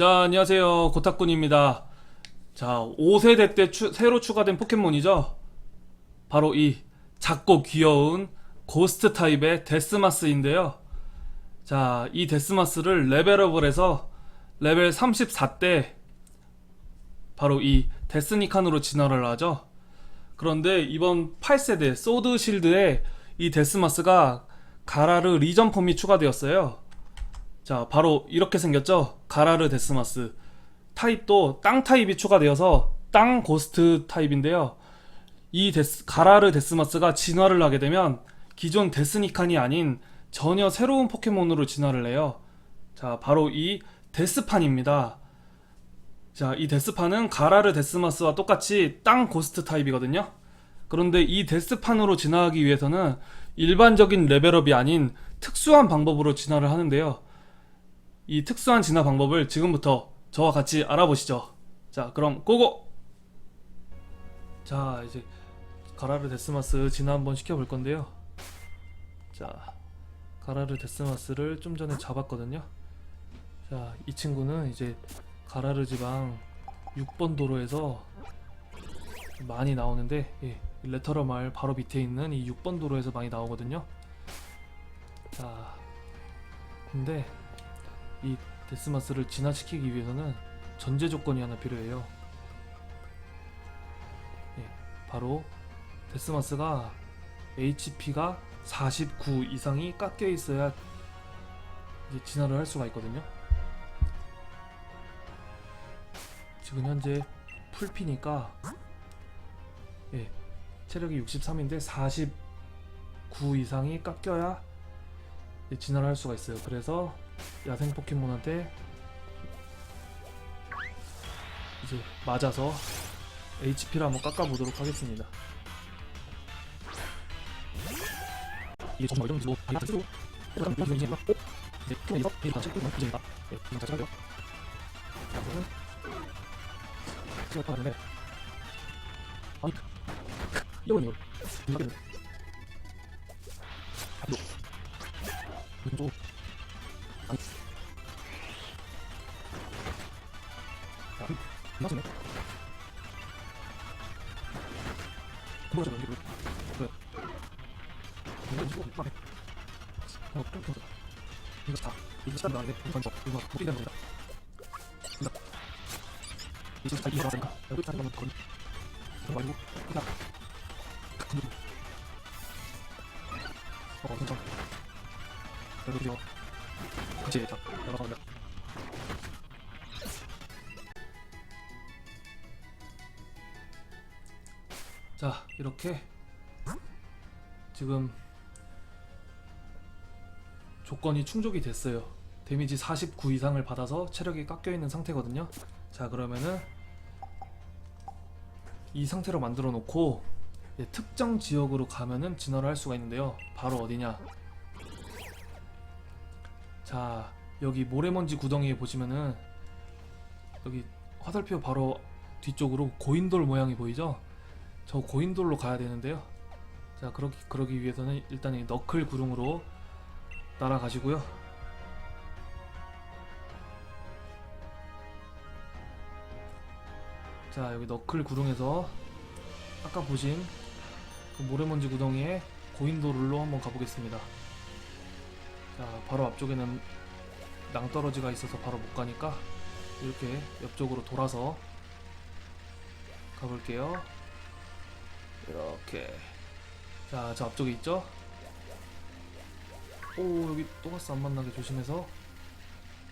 자, 안녕하세요. 고탁군입니다. 자, 5세대 때 추- 새로 추가된 포켓몬이죠? 바로 이 작고 귀여운 고스트 타입의 데스마스인데요. 자, 이 데스마스를 레벨업을 해서 레벨 34 때 바로 이 데스니칸으로 진화를 하죠. 그런데 이번 8세대 소드 실드에 이 데스마스가 가라르 리전 폼이 추가되었어요. 자, 바로 이렇게 생겼죠? 가라르 데스마스. 타입도 땅 타입이 추가되어서 땅 고스트 타입인데요. 이 데스, 가라르 데스마스가 진화를 하게 되면 기존 데스니칸이 아닌 전혀 새로운 포켓몬으로 진화를 해요. 자, 바로 이 데스판입니다. 자, 이 데스판은 가라르 데스마스와 똑같이 땅 고스트 타입이거든요. 그런데 이 데스판으로 진화하기 위해서는 일반적인 레벨업이 아닌 특수한 방법으로 진화를 하는데요. 이 특수한 진화 방법을 지금부터 저와 같이 알아보시죠. 자, 그럼 고고! 자, 이제 가라르 데스마스 진화 한번 시켜볼 건데요. 자, 가라르 데스마스를 좀 전에 잡았거든요. 자, 이 친구는 이제 가라르 지방 6번 도로에서 많이 나오는데, 예, 이 레터러 마을 바로 밑에 있는 이 6번 도로에서 많이 나오거든요. 자, 근데 이 데스마스를 진화시키기 위해서는 전제 조건이 하나 필요해요. 예, 바로 데스마스가 HP가 49 이상이 깎여 있어야 이제 진화를 할 수가 있거든요. 지금 현재 풀피니까 예, 체력이 63인데 49 이상이 깎여야 진화를 할 수가 있어요. 그래서 야생 포켓몬한테 이제 맞아서 HP를 한번 깎아보도록 하겠습니다. 이게 정말 어려운 지로 아니 스스로 약간 이런 기분이 막 이제 키워내서 이게 다시 이제다. 네, 그냥 잘 찾아요. 자, 그러면 시작을 하는데 아니 이건 이거 이게 앞으로 왼 어, 괜찮아. 여기요 그치 자 열어가면 자 이렇게 지금 조건이 충족이 됐어요. 데미지 49 이상을 받아서 체력이 깎여 있는 상태거든요. 자 그러면은 이 상태로 만들어 놓고 특정 지역으로 가면은 진화를 할 수가 있는데요. 바로 어디냐? 자 여기 모래먼지 구덩이에 보시면은 여기 화살표 바로 뒤쪽으로 고인돌 모양이 보이죠 저 고인돌로 가야 되는데요. 자 그러기, 그러기 위해서는 일단 이 너클 구름으로 따라가시고요. 자 여기 너클 구릉에서 아까 보신 그 모래먼지 구덩이에 고인돌로 한번 가보겠습니다. 자 바로 앞쪽에는 낭떠러지가 있어서 바로 못 가니까 이렇게 옆쪽으로 돌아서 가볼게요 이렇게. 자 저 앞쪽에 있죠? 오 여기 또가스 안 만나게. 조심해서.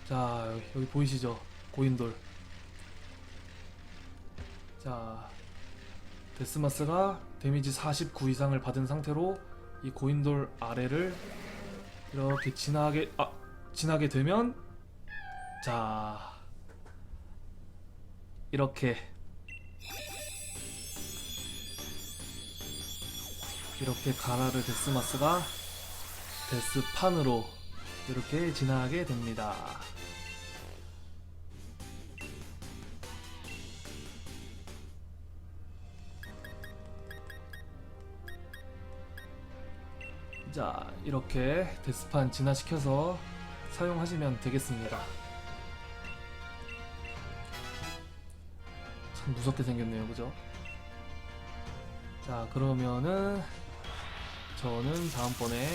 자 여기, 여기 보이시죠? 고인돌. 자 데스마스가 데미지 49 이상을 받은 상태로 이 고인돌 아래를 이렇게 지나게 아 지나게 되면 자 이렇게 이렇게 가라르 데스마스가 데스판으로 이렇게 지나게 됩니다. 자 이렇게 데스판 진화시켜서 사용하시면 되겠습니다 참 무섭게 생겼네요, 그죠? 자, 그러면은 저는 다음번에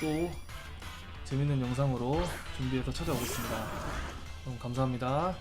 또 재밌는 영상으로 준비해서 찾아오겠습니다. 그럼 감사합니다.